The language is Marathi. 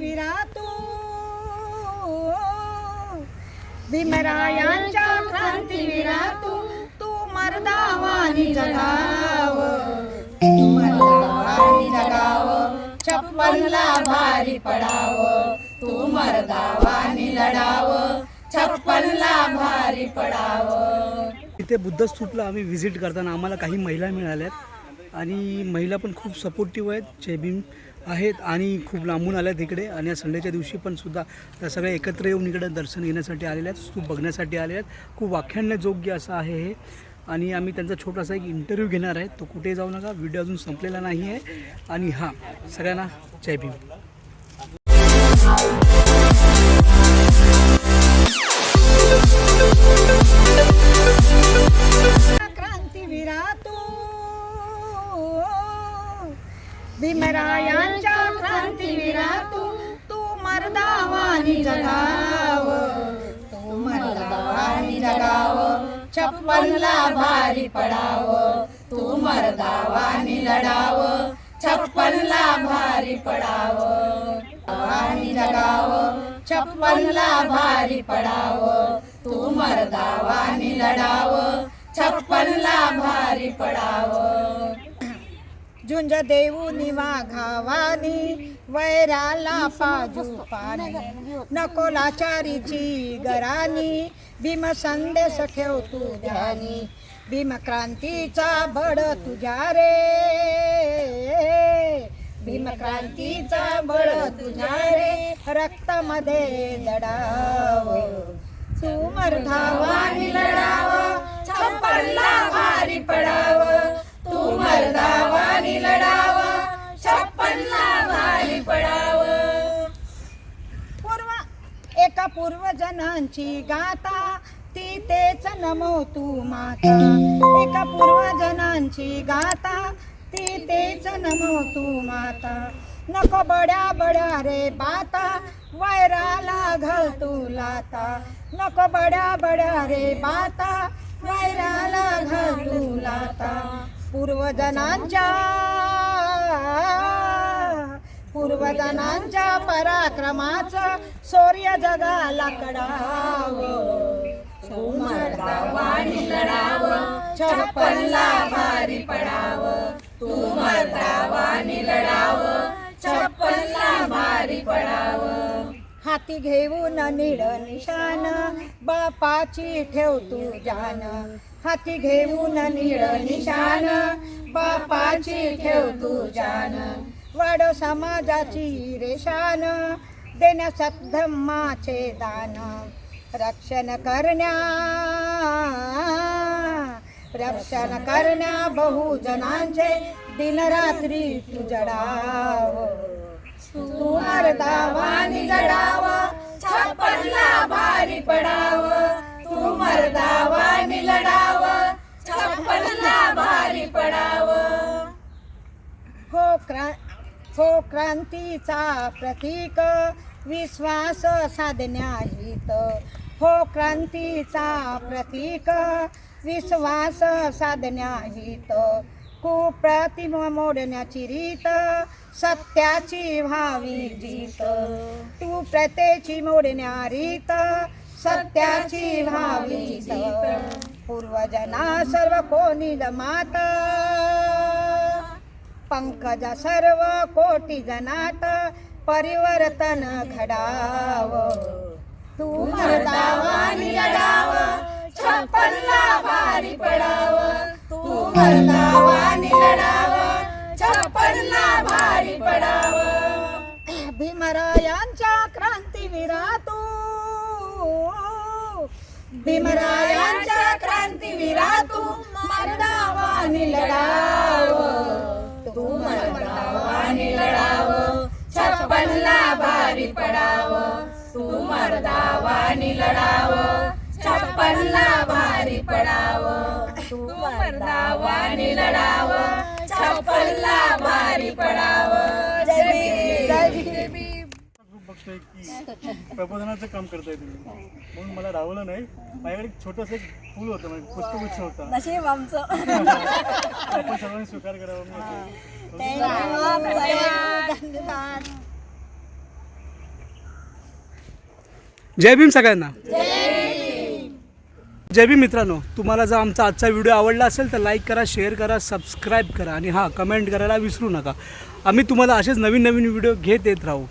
क्रांतीवीरा तू भीमरायांच्या क्रांतीवीरा तू तू मर्दावानी जगाव। मर्दावानी जगाव छप्पनला भारी पडाव। तू मर्दावानी लढाव छप्पनला भारी पडाव। इथे बुद्ध स्तूपला आम्ही व्हिजिट करताना आम्हाला काही महिला मिळाल्यात. आणि महिला पण खूप सपोर्टिव्ह आहेत. जय भीम. आहेत आणि खूप लांबून आल्यात इकडे. आणि या संडेच्या दिवशी पण सुद्धा त्या सगळ्या एकत्र येऊन इकडे दर्शन घेण्यासाठी आलेल्या आहेत. स्तूप बघण्यासाठी आलेल्या आहेत. खूप वाख्यान्यजोग्य असं आहे हे. आणि आम्ही त्यांचा छोटासा एक इंटरव्ह्यू घेणार आहे. तो कुठे जाऊ नका. व्हिडिओ अजून संपलेला नाही आहे आणि हां सगळ्यांना जय भीम. मर्दावानी जगाव. तू जगाव. छप्पनला भारी पडाव. तू मर्दावानी लढाव. छप्पनला भारी पडाव. वाणी जगाव. छप्पनला भारी पडाव. तू मर्दावानी लढाव. छप्पनला भारी पडाव. झुंज देऊनी वाघावानी वैराला पाजू पाणी. नको लाचारीची गरानी भीम संदेश ठेव तू ध्यानी. भीम क्रांतीचा बड तुझ्या रे. भीम क्रांतीचा बळ तुझ्या रे. रक्तामध्ये लढाव. तू मर्धावानी पूर्व एका पूर्वजनांची गाथा? ती तेच नमो तू माता. एका पूर्वजनांची गाथा ती तेच नमो तू माता. नको बड्या बड्या रे बाता वैराला घाल तू लाता. नको बड्या बड्या रे बाता वैराला घाल तू लाता. पूर्वजनांच्या पूर्वजनांच्या पराक्रमाचं शौर्य जगाला कडाव वाणी मर्दावानी लढाव छप्पनला भारी पडाव. तू वाणी लढाव छप्पनला भारी पडाव. हाती घेऊन निड निशान बापाची ठेव तू जान. हाती घेऊन निळ निशान बापाची ठेव तू जान. वाढ समाजाची रेशान. देण्या धम्माचे दान. रक्षण करण्या. रक्षण करण्या बहुजनांचे. दिनरात्री तू जडाव. तू मर्दावानी लढाव छप्पनला भारी पडाव. तू मर्दावानी क्रांतीचा प्रतीक विश्वास साधण्याहित हो क्रांतीचा प्रतीक विश्वास साधण्याहित कुप्रतिम मोडण्याची रीत सत्याची व्हावी जीत. तू प्रतेची मोडण्या रीत सत्याची व्हावी जीत. पूर्वजना सर्व कोणी मात पंकज सर्व कोटी जनात परिवर्तन घडाव. तू मर्दावानी लढाव छप्पनला भारी पडाव. तू मर्दावानी लढाव छप्पनला भारी पडाव. भीमरायांच्या क्रांतीवीरा तू भीमरायांच्या क्रांती मर्दावानी लढाव छप्पनला भारी पडाव. तू मर्दावानी लढाव छप्पनला भारी पडाव. बघतोय की प्रबोधनाचं काम करताय तुम्ही. म्हणून मला राहवलं नाही. माझ्याकडे एक छोटंसं एक फूल होतं म्हणजे पुष्पगुच्छ होता. नशीब आमचं. आपण सर्वांनी स्वीकार करावा मी धन्यवाद. जय भीम सगळ्यांना. जय भीम मित्रांनो तुम्हाला जर आमचा आजचा व्हिडिओ आवडला असेल तर लाईक करा शेअर करा सबस्क्राईब करा आणि हां कमेंट करायला विसरू नका. आम्ही तुम्हाला असेच नवीन नवीन व्हिडिओ घेत येत राहू.